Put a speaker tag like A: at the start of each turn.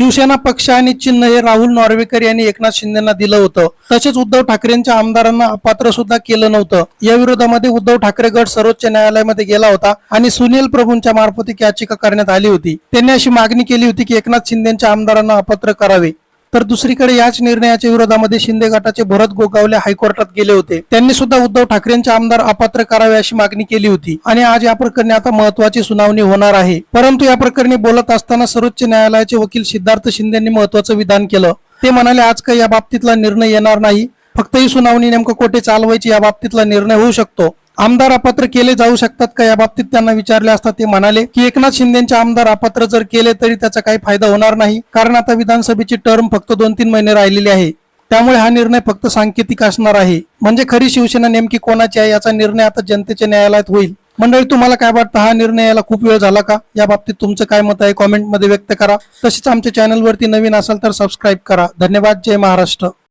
A: शिवसेना पक्ष आणि चिन्ह हे राहुल नॉर्वेकर यांनी एकनाथ शिंदेना दिलं होतं. तसेच उद्धव ठाकरेंच्या आमदारांना अपात्र सुद्धा केलं नव्हतं. या विरोधामध्ये उद्धव ठाकरे गट सर्वोच्च न्यायालयामध्ये गेला होता आणि सुनील प्रभूंच्या मार्फत याचिका करण्यात आली होती. त्यांनी अशी मागणी केली होती की एकनाथ शिंदेच्या आमदारांना अपात्र करावे. तर दुसरीकडे याच निर्णयाच्या विरोधामध्ये शिंदे गटाचे भरत गोगावले हायकोर्टात गेले होते. त्यांनी सुद्धा उद्धव ठाकरेंचे आमदार अपात्र करावे अशी मागणी केली होती. आणि आज या प्रकरणी आता महत्वाची सुनावणी होणार आहे. परंतु या प्रकरणी बोलत असताना सर्वोच्च न्यायालयाचे वकील सिद्धार्थ शिंदेंनी महत्वाचं विधान केलं. ते म्हणाले आज काही या बाबतीतला निर्णय येणार नाही. फक्त ही सुनावणी नेमकं कोठे चालवायची या बाबतीतला निर्णय होऊ शकतो. आमदार अपात्र केले जाऊ शकतात का? या बाबतीत त्यांना विचारले असता ते म्हणाले की एकनाथ शिंदेचे आमदार अपात्र जर केले तरी त्याचा काही फायदा होणार नाही. कारण आता विधानसभेची टर्म फक्त दोन तीन महिने राहिलेली आहे. त्यामुळे हा निर्णय फक्त सांकेतिक असणार आहे. म्हणजे खरी शिवसेना नेमकी कोणाची आहे याचा निर्णय आता जनतेच्या न्यायालयात होईल. मंडळी तुम्हाला काय वाटतं? हा निर्णय याला खूप वेळ झाला का? या बाबतीत तुमचं काय मत आहे? कॉमेंटमध्ये व्यक्त करा. तसेच आमच्या चॅनलवरती नवीन असाल तर सबस्क्राईब करा. धन्यवाद. जय महाराष्ट्र.